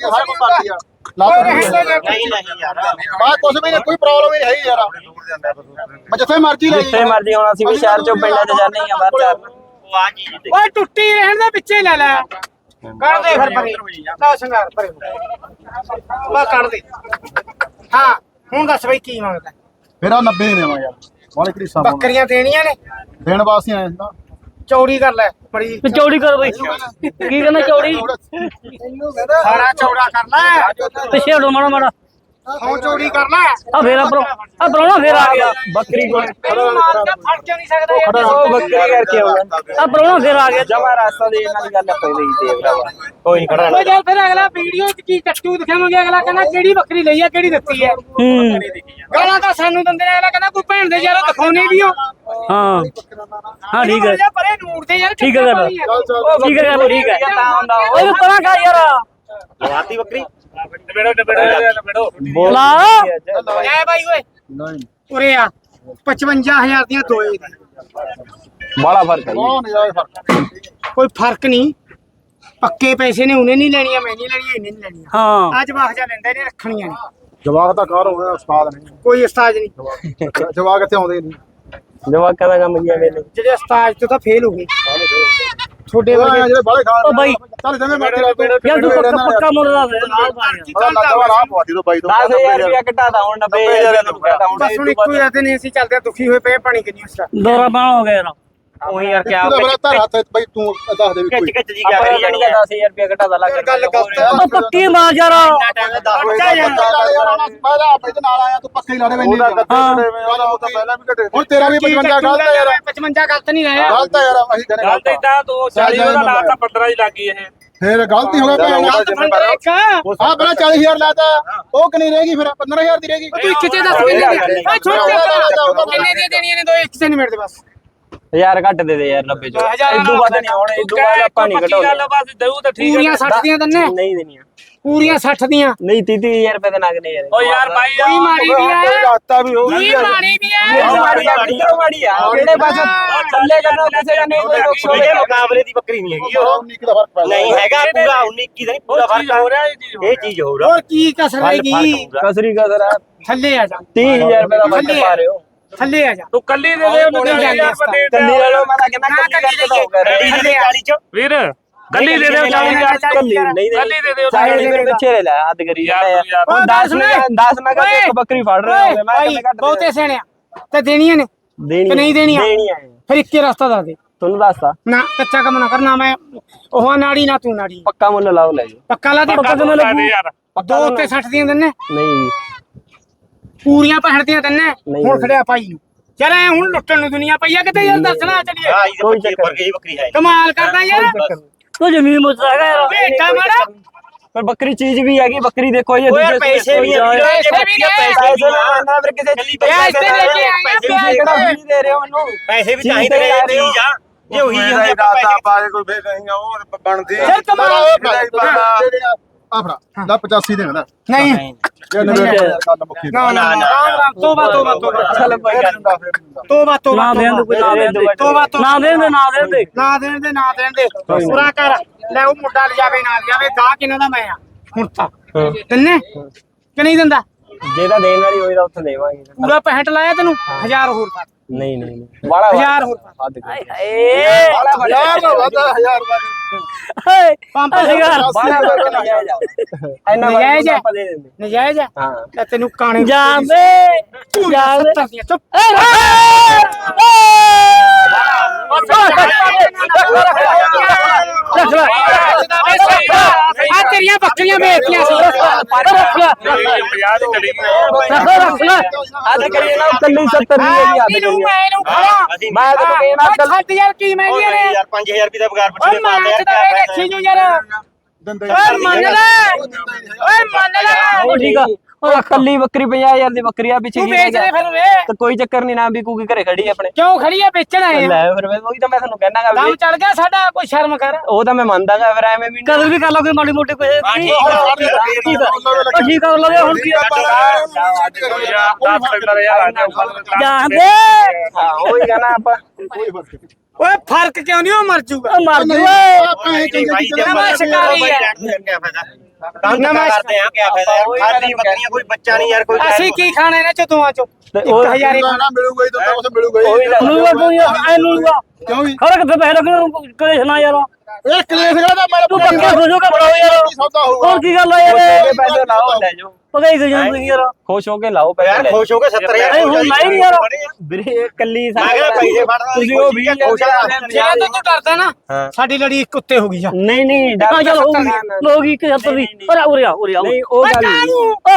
ਸਾਰੀ ਪਾਰਟੀ ਆ। ਨਹੀਂ ਨਹੀਂ ਯਾਰ। ਬਾਹਰ ਕੁਛ ਵੀ ਨਹੀਂ ਕੋਈ ਪ੍ਰੋਬਲਮ ਹੀ ਨਹੀਂ ਹੈ ਯਾਰ। ਮੈਂ ਜਿੱਥੇ ਮਰਜ਼ੀ ਲੈ ਜਿੱਥੇ ਮਰਜ਼ੀ ਹੁਣ ਅਸੀਂ ਵੀ ਸ਼ਹਿਰ ਚੋਂ ਪਿੰਡਾਂ 'ਚ ਜਾਂਦੇ ਆ ਬਾਹਰ ਚਾਰ ਉਹ ਆ ਚੀਜ਼ ਤੇ ਓਏ ਟੁੱਟੀ ਰਹਿਣ ਦੇ ਵਿੱਚੇ ਲੈ ਲੈ। ਕੱਢ ਦੇ ਫਿਰ ਪਰੇ। ਲਾ ਸ਼ਿੰਗਾਰ ਪਰੇ ਬਾ ਕੱਢ ਦੇ। ਹਾਂ ਹੁਣ ਦੱਸ ਬਈ ਕੀ ਮੰਗਦਾ। ਫਿਰ ਆ 90 ਦੇ ਦੇਵਾਂ ਯਾਰ। ਵਾਲੇ ਕਿਹੜੀ ਸਾਬ ਬੱਕਰੀਆਂ ਦੇਣੀਆਂ ਨੇ। ਦੇਣ ਵਾਸਤੇ ਆਏ ਨਾ। ਚੌੜੀ ਕਰ ਲੈ ਬੜੀ ਤੇ ਚੌੜੀ ਕਰ ਬਈ। ਕੀ ਕਹਿੰਦਾ ਚੌੜੀ? ਸਾਰਾ ਚੌੜਾ ਕਰ ਲੈ ਪਿੱਛੇ ਹਟੋ ਮਾੜਾ ਮਾੜਾ। ਹੁਣ ਚੌੜੀ ਕਰ ਲੈ। ਆ ਫੇਰ ਆ ਆ ਪਰੋਣਾ ਫੇਰ ਆ ਗਿਆ। ਬੱਕਰੀ ਕੋਲ। ਇਹਨੂੰ ਮਾਰ ਕੇ ਫੜ ਕਿਉਂ ਨਹੀਂ ਸਕਦਾ ਯਾਰ ਉਹ ਬੱਕਰੀ ਕਰਕੇ ਆਉਂਦਾ ਆ ਪਰੋਣਾ ਫੇਰ ਆ ਗਿਆ। ਜਮਾ ਰਾਸਤਾ ਦੇ ਇਹਨਾਂ ਦੀ ਗੱਲ ਪਹਿਲੇ ਹੀ ਤੇ ਭਰਾਵਾ ਕੋਈ ਨਹੀਂ ਖੜਾ ਓਏ ਜਦ ਫਿਰ ਅਗਲਾ ਵੀਡੀਓ ਚ ਕੀ ਕੱਟੂ ਦਿਖਾਵਾਂਗੇ। ਅਗਲਾ ਕਹਿੰਦਾ ਕਿਹੜੀ ਬੱਕਰੀ ਲਈ ਆ ਕਿਹੜੀ ਦਿੱਤੀ ਹੈ ਹੂੰ। ਗਾਲਾਂ ਤਾਂ ਸਾਨੂੰ ਦਿੰਦੇ ਨੇ। ਅਗਲਾ ਕਹਿੰਦਾ ਕੋਈ ਭੈਣ ਦੇ ਯਾਰ ਦਿਖਾਉਣੇ ਵੀ ਹੋ ਹਾਂ। ਹਾਂ ਠੀਕ ਹੈ ਪਰੇ ਨੂਰ ਦੇ ਯਾਰ ਠੀਕ ਹੈ ਗੱਲ। ਉਹ ਠੀਕ ਹੈ ਗੱਲ, ਠੀਕ ਹੈ। ਤਾਂ ਹੁੰਦਾ ਉਹ ਓਏ ਪਰਾਂ ਕਰ ਯਾਰ। ਲਵਾਤੀ ਬੱਕਰੀ। ਬੋਲ। ਲਾ। ਐ ਬਾਈ ਓਏ। ਉਰੇ ਆ 55000 ਦੀਆਂ ਦੋਏ ਦੀ ਬੜਾ ਫ਼ਰਕ ਹੈ ਜੀ। ਕੌਣ ਯਾਰ ਫ਼ਰਕ ਕੋਈ ਫ਼ਰਕ ਨਹੀਂ। ਪੱਕੇ ਪੈਸੇ ਨੇ ਉਹਨੇ ਨਹੀਂ ਲੈਣੀਆਂ ਮੈਂ ਨਹੀਂ ਲੈਣੀਆਂ ਇਹਨੇ ਨਹੀਂ ਲੈਣੀਆਂ। ਹਾਂ। ਅੱਜ ਵਾਖ ਜਾ ਲੈਂਦੇ ਨੇ ਰੱਖਣੀਆਂ ਨੇ। ਜਵਾਕ ਤਾਂ ਕਾਰ ਹੋ ਗਿਆ ਉਸਤਾਦ ਨਹੀਂ ਕੋਈ ਉਸਤਾਦ ਨਹੀਂ। ਜਵਾਕ ਇੱਥੇ ਆਉਂਦੇ ਨਹੀਂ। ਜਵਾਕਾਂ ਦਾ ਕੰਮ ਕੀ ਵੇਲੇ? ਜਿਹੜੇ ਉਸਤਾਦ ਤੋਂ ਤਾਂ ਫੇਲ ਹੋ ਗਏ। ਉਹ ਵਰਗੇ ਜਿਹੜੇ ਬਾਲੇ ਖਾਣ ਉਹ ਬਾਈ ਚੱਲ ਜਿਵੇਂ ਮੈਂ ਤੇਰਾ ਯਾਰ ਤੂੰ ਪੱਕਾ ਪੱਕਾ ਮੁੱਲ ਦਾ ਦੇ। ਨਾਲ ਪਾ ਉਹਦਾ ਨੱਕਾ ਰਾਹ ਪਵਾ ਦੀ ਬਾਈ ਤੋਂ 10000 ਰੁਪਇਆ ਘਟਾਦਾ ਹੁਣ 90000 ਰੁਪਇਆ ਘਟਾਉਣ ਬਸ ਹੁਣ ਇੱਕੋ ਹੀ ਰਹਤੇ ਨੇ ਅਸੀਂ ਚੱਲਦੇ ਆ ਦੁਖੀ ਹੋਏ ਪਏ ਆ, ਪਾਣੀ ਕਿੰਨੀ ਉਸ ਦਾ। ਦੋਰਾ ਬਾਣ ਹੋ ਗਿਆ ਉਹੀ ਯਾਰ ਕਿਆ ਤੂੰ ਹੱਥ ਬਈ ਤੂੰ ਦੱਸ ਦੇ ਵੀ ਖਿੱਚ ਕੋਈ। ਖਿੱਚ ਜੀ ਕਿਆ ਕਰੀ ਜਾਣੀ ਆ। 10000 ਰੁਪਇਆ ਘਟਾਦਾ ਲੱਗ ਗੱਲ ਹੈ ਪੱਕੀ ਮਾਰ ਯਾਰ। ਟਾਈਮ ਦਾ 10 ਮੈਂ ਤਾਂ ਆਪੇ ਦੇ ਤੂੰ ਹੀ। ਮੈਨੇ ਹਾਂ ਉਹ ਤਾਂ ਪਹਿਲਾਂ ਵੀ ਘਟੇ ਹੁਣ ਤੇਰਾ ਵੀ 55 ਗਲਤ ਹੈ ਯਾਰ। 55 ਗਲਤ ਨਹੀਂ ਰਿਹਾ। ਗਲਤ ਹੈ ਯਾਰ ਅਸੀਂ ਕਰੇ ਗੱਲ ਤਾਂ ਇਦਾਂ ਤੂੰ 40 ਉਹਦਾ ਲਾਤਾ 15 ਦੀ ਲੱਗੀ ਇਹ। ਫੇਰ ਗਲਤੀ ਹੋ ਗਿਆ ਭੈਣ। ਹਾਂ ਪਹਿਲਾਂ 40000 ਲਾਤਾ। ਉਹ ਕਿੰਨੀ ਰਹਿ ਗਈ ਫਿਰ? 15000 ਦੀ ਰਹਿ ਗਈ। ਤੂੰ ਇੱਕ ਚ ਦੱਸ ਕਿੰਨੇ ਦੀ ਓਏ ਦੇ ਕਿੰਨੇ ਦੀ ਦੇਣੀਆਂ ਨੇ? ਦੋ ਇੱਕ ਚ ਨਹੀਂ ਮਿਲਦੇ ਬਸ। ਯਾਰ ਘੱਟ ਦੇ ਦੇ ਯਾਰ 90 ਚੋਂ। ਹਜ਼ਾਰ ਇਦੋਂ ਵੱਧ ਨਹੀਂ ਆਉਣੇ ਇਦੋਂ ਬਾਅਦ ਆਪਾਂ ਨਹੀਂ ਗੱਲ ਘਟਾਉਂਦੇ ਆ, ਬਸ ਦਊ ਤਾਂ ਠੀਕ ਪੂਰੀਆਂ 60 ਦੀਆਂ ਦੰਨੇ ਨਹੀਂ ਦੇਣੀਆਂ। ਪੂਰੀਆਂ 60 ਦੀਆਂ। ਨਹੀਂ 30000 ਰੁਪਏ ਦੇ ਨਗ ਨੇ ਯਾਰ। ਓ ਯਾਰ ਬਾਈ ਕੋਈ ਮਾੜੀ ਵੀ ਹੈ। ਲਾਤਾ ਵੀ ਹੋ ਕੋਈ ਮਾੜੀ ਵੀ ਇਹ ਹੈ ਮਾੜੀ ਆ ਕਿੱਧਰੋਂ ਮਾੜੀ ਆ? ਕਿਹੜੇ ਪਾਸੇ? ਥੱਲੇ ਕਰਨਾ ਕਿਸੇ ਦਾ ਨਹੀਂ ਕੋਈ ਰੁਕਸ ਇਹਦੇ ਮੁਕਾਬਲੇ ਦੀ ਬੱਕਰੀ ਨਹੀਂ ਹੈਗੀ ਉਹ 19 ਦਾ ਫ਼ਰਕ ਪੈ ਨਹੀਂ ਹੈਗਾ ਪੂਰਾ 19 ਕੀ ਦਾ ਨਹੀਂ ਪੂਰਾ ਫ਼ਰਕ ਹੋ ਰਿਹਾ ਇਹ ਚੀਜ਼ ਹੋ ਇਹ ਚੀਜ਼ ਹੋਰ ਆ। ਹੋਰ ਕੀ ਕਸਰ ਰਹੇਗੀ ਕਸਰੀ ਕਸਰਾ ਥੱਲੇ ਆ ਜਾ। 30000 ਰੁਪਏ ਦਾ ਫ਼ਰਕ ਪਾ ਰਹੇ ਹੋ। ਥੱਲੇ ਆ ਜਾ। ਤੂੰ ਕੱਲੀ ਦੇ ਦੇ ਉਹਨੂੰ ਨਹੀਂ ਜਾਂਦੇ ਯਾਰ ਇਸ ਤਰ੍ਹਾਂ। ਦੇ ਕੱਲੀ ਲੈ ਲਓ ਮੈਂ ਤਾਂ ਕਹਿੰਦਾ ਕੱਲੀ ਕਰਕੇ ਦੋ ਦੇ 40 ਚ ਵੀਰ। ਕੱਲੀ ਦੇ ਦੇ ਉਹ ਚਾਲੀ ਹਜ਼ਾਰ। ਕੱਲੀ ਨਹੀਂ ਦੇ ਕੱਲੀ ਦੇ ਦੇ ਉਹ ਚਾਹੇ ਚਾਲੀ ਮੇਰੇ ਪਿੱਛੇ ਲੈ ਲੈ ਹੱਦ ਕਰੀ ਯਾਰ। ਹੁਣ 10 ਮੈਂ 10 ਮੈਂ ਕਹਿੰਦਾ ਇੱਕ ਬੱਕਰੀ ਫੜ ਰਿਹਾ ਹੋਵੇ ਮੈਂ ਘੱਟ ਬਹੁਤੇ ਸਿਆਣਿਆ ਤੇ ਦੇਣੀਆਂ ਨੇ ਦੇਣੀ ਕਿ ਨਹੀਂ ਦੇਣੀਆਂ? ਦੇਣੀਆਂ। ਫਿਰ ਇੱਕੇ ਰਸਤਾ ਦੱਸ ਦੇ। ਤੁਹਾਨੂੰ ਦੱਸਦਾ। ਨਾ ਕੱਚਾ ਕੰਮ ਨਾ ਕਰਨਾ ਮੈਂ ਉਹ ਨਾੜੀ ਨਾ ਤੂੰ ਨਾੜੀ। ਪੱਕਾ ਮੁੱਲ ਲਾਓ ਲੈ ਜਾਓ। ਪੱਕਾ ਲਾ ਦੇ ਪੱਕਾ ਤੂੰ ਲਾ ਦੇ ਯਾਰ ਦੋ ਉੱਤੇ 60 ਦੀਆਂ ਦੰਨੇ ਨਹੀਂ ਪੂਰੀਆਂ ਪਹਿਣ ਦੀਆਂ ਦੰਨੇ। ਹੁਣ ਖੜਿਆ ਭਾਈ ਨੂੰ। ਚਲ ਐ ਹੁਣ ਲੁੱਟਣ ਨੂੰ ਦੁਨੀਆ ਪਈ ਆ ਕਿਤੇ ਯਾਰ ਦੱਸਣਾ ਚੱਲੀਏ। ਹਾਂ ਇਹ ਬੱਕਰੀ ਹੈ। ਕਮਾਲ ਕਰਦਾ ਯਾਰ। ਤੂੰ ਜ਼ਮੀਨ ਮੁੱਚ ਹੈਗਾ ਯਾਰ। ਭੇਟਾ ਮਾੜਾ। ਪਰ ਬੱਕਰੀ ਚੀਜ਼ ਵੀ ਹੈਗੀ ਬੱਕਰੀ ਦੇਖੋ ਇਹ ਯਾਰ ਪੈਸੇ ਵੀ ਆ। ਪੈਸੇ ਵੀ ਨੇ। ਵੀ ਆ ਫਿਰ ਕਿਸੇ ਚੀਜ਼ ਪਿਆਜ਼ ਤੇ ਲੈ ਕੇ ਆਏ ਆ, ਪੈਸੇ ਵੀ ਕਿਹੜਾ ਨਹੀਂ ਦੇ ਰਹੇ ਹੋ ਉਹਨੂੰ। ਪੈਸੇ ਵੀ ਤੇ ਨੇ ਲੈ ਰਹੇ ਹੋ। ਚੀਜ਼ ਆ। ਜੇ ਉਹੀ ਮੇਰਾ ਹੁੰਦੀ ਹੀ ਦਾਤਾ ਪੈਸੇ ਪਾ ਕੇ ਕੋਈ ਫੇਰ ਆ, ਉਹ ਬਣਦੀ। ਚੱਲ ਕਮਾਲ ਆ ਫੜਾ। ਦਾ 85 ਦੇਣਾ। ਦਾ ਨਹੀਂ ਇਹ ਨਵੇਂ ਗੱਲ ਮੁੱਕੀ ਨਾ ਨਾ ਨਾ। ਤੋਬਾ ਤੋਬਾ ਤੋਬਾ ਚੱਲ ਕੋਈ ਗੱਲ ਨੀ। ਤੋਬਾ ਤੋਬਾ ਨਾ ਦੇਣ ਦੇ ਨਾ ਦੇਣ ਦੇ ਤੋਬਾ ਤੋਬਾ ਨਾ ਦੇਣ ਦੇ ਨਾ ਦੇਣ ਦੇ। ਨਾ ਦੇਣ ਦੇ ਨਾ ਦੇਣ ਦੇ। ਪੂਰਾ ਕਰ। ਲੈ ਉਹ ਮੁੰਡਾ ਲਿਜਾਵੇ ਨਾ ਲਿਜਾਵੇ। ਗਾਹ ਕਿਨਾਂ ਦਾ ਮੈਂ ਆ। ਹੁਣ ਤਾਂ। ਤਿੰਨੇ? ਕਿ ਨਹੀਂ ਦਿੰਦਾ? ਜਿਹਦਾ ਦੇਣ ਵਾਲੀ ਹੋਈ ਤਾਂ ਉੱਥੇ ਦੇਵਾਂਗੇ। ਪੂਰਾ 65 ਲਾਇਆ ਤੈਨੂੰ? ਹਜ਼ਾਰ ਹੋਰ ਪਾ। ਨਹੀਂ ਨਹੀਂ ਨਹੀਂ। ਬਾਲਾ ਹਜ਼ਾਰ ਹੋਰ ਪਾ। ਹੱਦ ਕਰ ਏ ਦਾ ਵਾਦਾ ਹਜ਼ਾਰ ਦਾ। ਹਏ। ਪੰਪ ਅਧਿਕਾਰ ਬਾਲਾ ਨਜਾਇਜ਼ ਆ। ਇੰਨਾ ਨਜਾਇਜ਼ ਹੈ। ਆਪਾਂ ਦੇ ਦਿੰਦੇ। ਨਜਾਇਜ਼ ਆ। ਹਾਂ। ਤੈਨੂੰ ਕਾਣੇ ਜਾਂਦੇ ਜਾਂਦੇ ਚੁੱਪ। ਰੱਖ ਲੈ ਆ ਤੇਰੀਆਂ ਬੱਕਰੀਆਂ ਵੇਚਤੀਆਂ ਸੀ। ਰੱਖ ਲੈ 50 ਦੀ ਗਈ ਰੱਖ ਲੈ ਹੱਦ ਕਰੀਏ ਨਾ ਕੱਲੀ 70 ਦੀ ਹੈਗੀ ਇਹਨੂੰ ਕਰੀਏ ਮੈਂ ਇਹਨੂੰ ਖੜਾ ਮੈਂ ਤਾਂ ਕਹਿਣਾ ਛੱਡ ਯਾਰ ਕੀ ਮਹਿੰਗੀਆਂ ਨੇ। ਯਾਰ 5000 ਰੁਪਏ ਦਾ ਪੁੱਛਦੇ ਮਾਂ ਪਾਉਂਦੇ ਚ ਯਾਰ ਇਹ ਰੱਖੀ ਜੂ ਯਾਰ। ਦੰਦੇ ਓਏ ਮੰਨ ਲੈ ਓਏ ਮੰਨ ਲੈ ਠੀਕ ਆ। ਉਹ ਕੱਲੀ ਬੱਕਰੀ 50000 ਦੀ ਬੱਕਰੀ ਆ ਪਿੱਛੇ ਤੂੰ ਕੀ ਵੇਚ ਰਹਿ ਗਿਆ ਫਿਰ ਵੇ ਤਾਂ ਕੋਈ ਚੱਕਰ ਨਹੀਂ ਨਾ ਵੀ ਕੂਕੀ ਘਰੇ ਖੜੀ ਆ ਆਪਣੇ ਕਿਉਂ ਖੜੀ ਆ ਵੇਚਣ ਆਏ ਆ ਲੈ ਫਿਰ ਮੈਂ ਉਹੀ ਤਾਂ ਮੈਂ ਤੁਹਾਨੂੰ ਕਹਿਣਾਗਾ ਦਮ ਵੀ ਚੜ ਗਿਆ ਸਾਡਾ ਕੋਈ ਸ਼ਰਮ ਕਰ ਉਹ ਤਾਂ ਮੈਂ ਮੰਨਦਾਗਾ ਫਿਰ ਐਵੇਂ ਵੀ ਕਦਰ ਵੀ ਕਰ ਲਾ ਕੋਈ ਮਾੜੀ ਮੋਟੀ ਕੋਈ ਹਾਂ, ਠੀਕ ਆ, ਠੀਕ ਆ, ਠੀਕ ਆ। ਉਹ ਲਵੇ ਹੁਣ ਕੀ ਯਾਰ 10000 ਯਾਰ ਜਾਂਦੇ ਹਾਂ ਉਹੀ ਕਹਿਣਾ ਆਪਾਂ ਕੋਈ ਫ਼ਰਕ ਨਹੀਂ ਓਏ ਫ਼ਰਕ ਕਿਉਂ ਨਹੀਂ ਉਹ ਮਰ ਜੂਗਾ ਉਹ ਮਰ ਜੂ ਤੇ ਨਵਾਂ ਸ਼ਿਕਾਰੀ ਹੈ। ਕੰਧ ਕਰਦੇ ਆ ਕਿਆ ਫਾਇਦਾ ਯਾਰ? ਖਾਲੀ ਬੱਕਰੀਆਂ ਕੋਈ ਬੱਚਾ ਨਹੀਂ ਯਾਰ ਕੋਈ ਅਸੀਂ ਕੀ ਖਾਣਾ ਇਹਨਾਂ ਚੋਂ ਦੋਵਾਂ ਚੋਂ? 1000 ਇੱਕ ਨਾ ਮਿਲੂਗਾ ਹੀ ਤਾਂ ਉਸ ਮਿਲੂਗਾ ਹੀ। ਲੂਗਾ ਤੂੰ ਐ ਲੂਗਾ ਕਿਉਂ ਵੀ ਖੜਕ ਤੇ ਪੈਸੇ ਰੱਖਣ ਕਰੇ ਸੁਣਾ ਯਾਰ। ਇਹ ਕਲੇਸ਼ ਕਰਦਾ ਮੈਂ ਤੂੰ ਪੱਕੇ ਹੋ ਜਾਊਗਾ ਬੜਾ ਯਾਰ। ਸੌਦਾ ਹੋਊਗਾ? ਹੋਰ ਕੀ ਗੱਲ ਆ ਯਾਰ? ਪੈਸੇ ਲਾਓ ਲੈ ਜਾਓ। ਭਗਾਈ ਦੇ ਜਾਂਦੇ ਯਾਰ। ਖੁਸ਼ ਹੋ ਕੇ ਲਾਓ ਪੈਸੇ ਯਾਰ ਖੁਸ਼ ਹੋ ਕੇ 70000 ਨਹੀਂ ਨਹੀਂ ਯਾਰ। ਵੀਰੇ ਕੱਲੀ ਮੈਂ ਕਿਹਾ ਪੈਸੇ ਫੜਨਾ ਤੁਸੀਂ ਉਹ ਵੀ ਖੁਸ਼ ਜਿਹੜਾ ਤੂੰ ਕਰਦਾ ਨਾ ਸਾਡੀ ਲੜੀ ਇੱਕ ਉੱਤੇ ਹੋ ਗਈ ਆ। ਨਹੀਂ ਨਹੀਂ ਹਾਂ ਚਲ ਹੋ ਗਈ। ਹੋ ਗਈ 71 ਦੀ। ਪਰ ਉਰੇ ਆ ਉਰੇ ਆ। ਨਹੀਂ ਉਹ ਗੱਲ ਨਹੀਂ।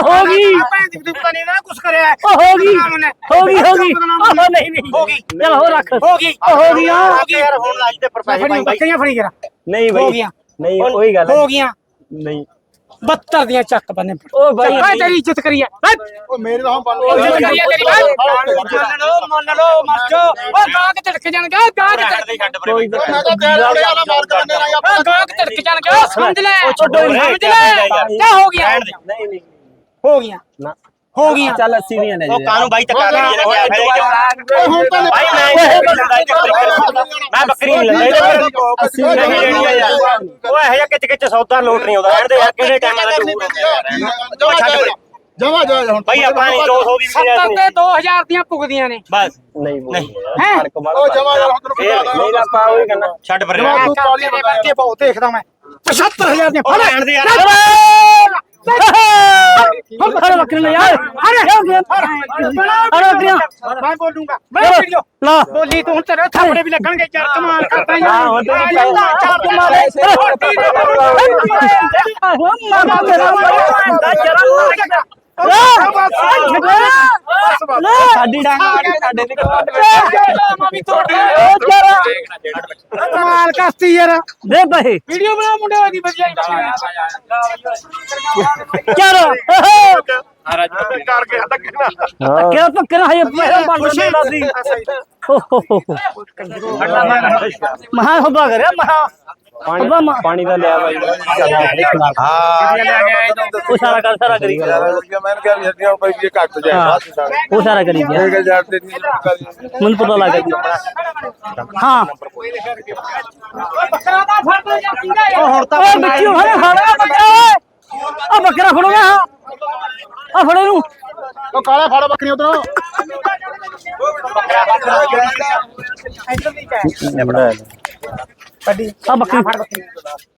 ਹੋ ਗਈ। ਭੈਣ ਦੀ ਪਤਾ ਨਹੀਂ ਨਾ ਕੁਝ ਕਰਿਆ ਹੋ। ਗਈ। ਹੋ ਗਈ ਹੋ ਗਈ। ਉਹ ਨਹੀਂ ਨਹੀਂ। ਹੋ ਗਈ। ਚਲ ਹੋ ਰੱਖ। ਹੋ ਗਈ। ਹੋ ਗਈ ਯਾਰ ਹੁਣ ਅੱਜ ਤੇ ਪ੍ਰੋਫੈਸਰ ਬੱਕਰੀਆਂ ਫੜੀ ਜਰਾ। ਨਹੀਂ ਬਈ ਨਹੀਂ ਉਹੀ ਗੱਲ ਹੋ ਗਈਆਂ। ਨਹੀਂ। 72 ਦੀਆਂ ਚੱਕ ਬੰਨੇ ਉਹ ਬਾਈ। ਓਏ ਤੇਰੀ ਇੱਜ਼ਤ ਕਰੀਏ ਓਏ ਉਹ ਮੇਰੇ ਤਾਂ ਇੱਜ਼ਤ ਕਰੀਏ ਤੇਰੀ ਮੰਨ ਲਓ ਮੰਨ ਲਓ ਮਰ ਜਾ ਓਏ ਗਾਂ ਕੇ ਝਟਕ ਜਾਣਗੇ ਓਏ ਗਾਂ ਕੇ ਛੱਡ ਝਟਕ ਦੇ ਛੱਡ ਪਰੇ। ਕੋਈ ਮੈਂ ਤਾਂ ਤੇਰੇ ਵਾਲੇ ਵਾਲਾ ਮਾਰ ਕੇ ਬੰਦੇ ਨਾਲ ਓਏ ਗਾਂ ਕੇ ਝਟਕ ਜਾਣਗੇ ਸਮਝ ਲੈ। ਸਮਝ ਲੈ। ਕਿਆ ਹੋ ਗਿਆ। ਨਹੀਂ ਨਹੀਂ। ਹੋ ਗਈਆਂ ਨਾ। ਹੋ ਗਈਆਂ ਚੱਲ 80 ਦੀਆਂ ਲੈ ਉਹ ਕਾਨੂੰ ਬਾਈ ਤੱਕ ਆ ਗਈ ਓਏ ਹੁਣ ਤਾਂ ਭਾਈ ਮੈਂ। ਮੈਂ ਬੱਕਰੀ ਨਹੀਂ ਲੈਂਦਾ ਇਹਦੇ ਪਰ ਅੱਸੀ ਨਹੀਂ ਲੈਣੀ ਯਾਰ ਉਹ ਇਹ ਜਿਹਾ ਕਿਚ ਕਿਚ ਸੌਦਾ ਲੋਟ ਨਹੀਂ ਆਉਂਦਾ ਰਹਿਣ ਦੇ ਯਾਰ ਕਿਹੜੇ ਟਾਈਮ ਦਾ ਪਰੇ ਜਮਾ ਜਾ ਹੁਣ ਭਾਈ ਆਪਾਂ ਨਹੀਂ 200 ਦੀ ਵੀ 70 ਤੇ 2000 ਦੀਆਂ ਪੁੱਗਦੀਆਂ ਨੇ ਬਸ ਨਹੀਂ ਬੋਲੀ ਹੈ ਉਹ ਜਮਾ ਜਾ ਹੁਣ ਤੈਨੂੰ ਪਤਾ ਨਹੀਂ ਆਪਾਂ ਉਹੀ ਕਰਨਾ ਛੱਡ ਪਰ ਜਮਾ ਤੇਰੇ ਵਰਗੇ ਬਹੁਤ ਦੇਖਦਾ ਮੈਂ 75000 ਦੀਆਂ ਫੜ ਲੈਣ ਦੇ ਯਾਰ ਅਰੇ ਬੱਕਰੀ ਲੈ ਯਾਰ ਅਰੇ ਅਰੇ ਬੱਕਰੀਆਂ ਮੈਂ ਬੋਲੂੰਗਾ ਮੈਂ ਵੀਡੀਓ ਲਾ ਬੋਲੀ ਤੂੰ ਹੁਣ ਤੇਰੇ ਥਾਪੜੇ ਵੀ ਲੱਗਣਗੇ ਯਾਰ ਕਮਾਲ ਕਰਦਾ ਯਾਰ ਹਾਂ, ਹੁਣ ਯਾਰ, ਪੈਸੇ- ਚਾਪ ਮਾਰੇ ਮੇਰਾ ਸਾਡੀ ਡਾਂਗ ਸਾਡੇ ਦੀ ਕਮਾਲ ਕਰਤੀ ਯਾਰ। ਦੇ ਪੈਸੇ ਵੀਡੀਓ ਬਣਾ ਮੁੰਡੇ ਦੀ ਵਧੀਆ ਚਲ। ਕਰਕੇ ਹੱਦ ਕਿਹੜਾ ਕਿਹੜਾ ਪੱਕਾ ਹਜੇ ਪੈਸੇ ਬਣ ਦੇ ਲਾਦੀ ਮਹਾ ਹੱਬਾ ਕਰਿਆ ਮਹਾ। ਪਾਣੀ ਪਾਣੀ ਦਾ ਲਿਆ ਬਾਈ। ਹਾਂ। ਉਹ ਸਾਰਾ ਕਰ ਸਾਰਾ ਕਰੀ। ਗਿਆ ਮੈਂ ਕਿਹਾ ਵੀ ਹੱਡੀਆਂ ਪਈ ਵੀ ਘੱਟ ਜਾਏ ਉਹ ਸਾਰਾ ਕਰੀ ਗਿਆ। ਨਹੀਂ ਮੈਨੂੰ ਪਤਾ ਲੱਗ ਗਿਆ। ਹਾਂ। ਬੱਕਰਾ ਦਾ ਫੜ ਲੈ ਜਾ ਉਹ ਹੁਣ ਤਾਂ ਬੱਚਿਓ ਹਰੇ ਖਾਣਾ ਬੱਕਰਾ ਓਏ। ਆ ਬੱਕਰਾ ਫੜੋ ਨਾ ਆ ਫੜੋ ਨੂੰ ਉਹ ਕਾਲਾ ਫੜ ਬੱਕਰੀ ਉਧਰੋਂ। ਇੱਧਰ ਦੀ ਕਹਿ ਆ ਬੱਕਰੀ।